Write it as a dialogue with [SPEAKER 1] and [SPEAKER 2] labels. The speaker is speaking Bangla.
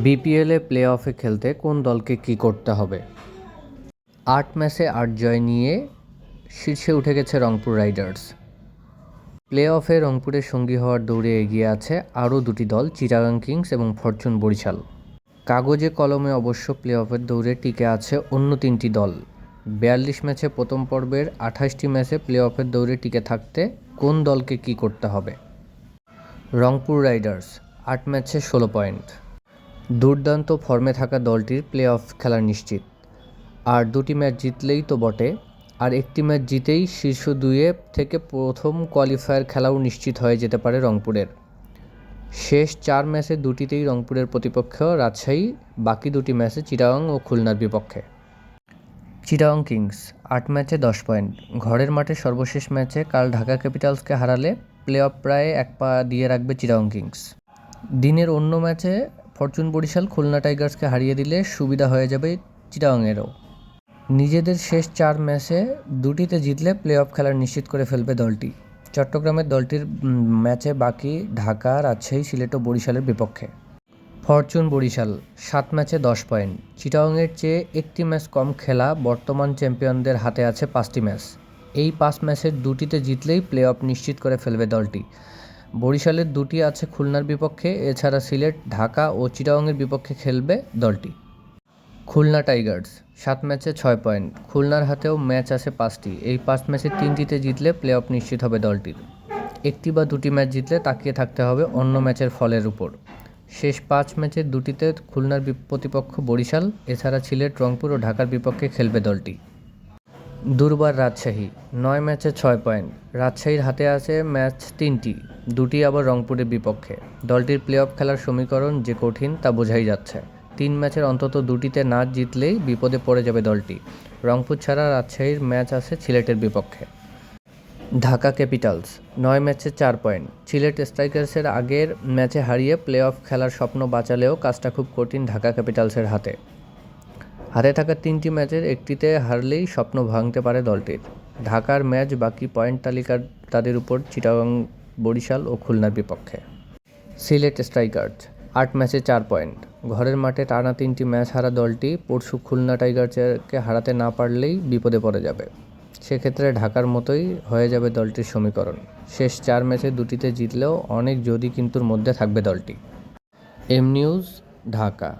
[SPEAKER 1] বিপিএলে প্লে অফে খেলতে কোন দলকে কী করতে হবে? আট ম্যাচে আট জয় নিয়ে শীর্ষে উঠে গেছে রংপুর রাইডার্স। প্লে অফে রংপুরের সঙ্গী হওয়ার দৌড়ে এগিয়ে আছে আরও দুটি দল, চিটাগাং কিংস এবং ফরচুন বরিশাল। কাগজে কলমে অবশ্য প্লে অফের দৌড়ে টিকে আছে অন্য তিনটি দল। বিয়াল্লিশ ম্যাচে প্রথম পর্বের আঠাশটি ম্যাচে প্লে অফের দৌড়ে টিকে থাকতে কোন দলকে কী করতে হবে? রংপুর রাইডার্স, আট ম্যাচে ষোলো পয়েন্ট। দুর্দান্ত ফর্মে থাকা দলটির প্লে অফ খেলা নিশ্চিত। আর দুটি ম্যাচ জিতলেই তো বটে। আর একটি ম্যাচ জিতেই শীর্ষ দুইয়ে থেকে প্রথম কোয়ালিফায়ার খেলাও নিশ্চিত হয়ে যেতে পারে রংপুরের। শেষ চার ম্যাচে দুটিতেই রংপুরের প্রতিপক্ষ রাজশাহী, বাকি দুটি ম্যাচে চিটাগাং ও খুলনার বিপক্ষে। চিটাগাং কিংস, আট ম্যাচে দশ পয়েন্ট। ঘরের মাঠে সর্বশেষ ম্যাচে কাল ঢাকা ক্যাপিটালসকে হারালে প্লে অফ প্রায় এক পা দিয়ে রাখবে চিটাগাং কিংস। দিনের অন্য ম্যাচে ফরচুন বরিশাল খুলনা টাইগার্সকে হারিয়ে দিলে সুবিধা হয়ে যাবে চিটাগাংয়েরও নিজেদের শেষ চার ম্যাচে দুটিতে জিতলে প্লে অফ খেলার নিশ্চিত করে ফেলবে দলটি। চট্টগ্রামের দলটির ম্যাচে বাকি ঢাকা, রাজশাহী, সিলেট ও বরিশালের বিপক্ষে। ফরচুন বরিশাল, সাত ম্যাচে দশ পয়েন্ট। চিটাগাংয়ের চেয়ে একটি ম্যাচ কম খেলা বর্তমান চ্যাম্পিয়নদের হাতে আছে পাঁচটি ম্যাচ। এই পাঁচ ম্যাচের দুটিতে জিতলেই প্লে অফ নিশ্চিত করে ফেলবে দলটি। বরিশালের দুটি আছে খুলনার বিপক্ষে, এছাড়া সিলেট, ঢাকা ও চিটাগাংয়ের বিপক্ষে খেলবে দলটি। খুলনা টাইগার্স, সাত ম্যাচে ছয় পয়েন্ট। খুলনার হাতেও ম্যাচ আছে পাঁচটি। এই পাঁচ ম্যাচে তিনটিতে জিতলে প্লে অফ নিশ্চিত হবে দলটির। একটি বা দুটি ম্যাচ জিতলে তাকিয়ে থাকতে হবে অন্য ম্যাচের ফলের উপর। শেষ পাঁচ ম্যাচের দুটিতে খুলনার প্রতিপক্ষ বরিশাল, এছাড়া সিলেট, রংপুর ও ঢাকার বিপক্ষে খেলবে দলটি। দুর্বার রাজশাহী, নয় ম্যাচে ছয় পয়েন্ট। রাজশাহীর হাতে আছে ম্যাচ তিনটি। দুটি আবার রংপুরের বিপক্ষে। দলটির প্লে অফ খেলার সমীকরণ যে কঠিন তা বোঝাই যাচ্ছে। তিন ম্যাচের অন্তত দুটিতে না জিতলেই বিপদে পড়ে যাবে দলটি। রংপুর ছাড়া রাজশাহীর ম্যাচ আছে সিলেটের বিপক্ষে। ঢাকা ক্যাপিটালস, নয় ম্যাচে চার পয়েন্ট। সিলেট স্ট্রাইকার্সের আগের ম্যাচে হারিয়ে প্লে অফ খেলার স্বপ্ন বাঁচালেও কাজটা খুব কঠিন ঢাকা ক্যাপিটালসের হাতে। হাতে থাকা তিনটি ম্যাচের একটিতে হারলেই স্বপ্ন ভাঙতে পারে দলটির। ঢাকার ম্যাচ বাকি পয়েন্ট তালিকার তাদের উপর চিটাগাং বরিশাল ও খুলনার বিপক্ষে। সিলেট স্ট্রাইকার্স, আট ম্যাচে চার পয়েন্ট। ঘরের মাঠে টানা তিনটি ম্যাচ হারা দলটি পরশু খুলনা টাইগার্সকে হারাতে না পারলেই বিপদে পড়ে যাবে। সেক্ষেত্রে ঢাকার মতোই হয়ে যাবে দলটির সমীকরণ। শেষ চার ম্যাচে দুটিতে জিতলেও অনেক যদি কিন্তুর মধ্যে থাকবে দলটি। M News, Dhaka.